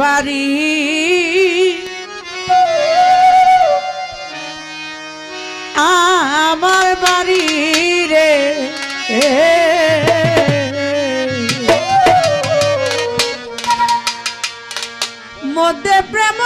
পারি। আমার বাড়ি রে। মধ্যে প্রেম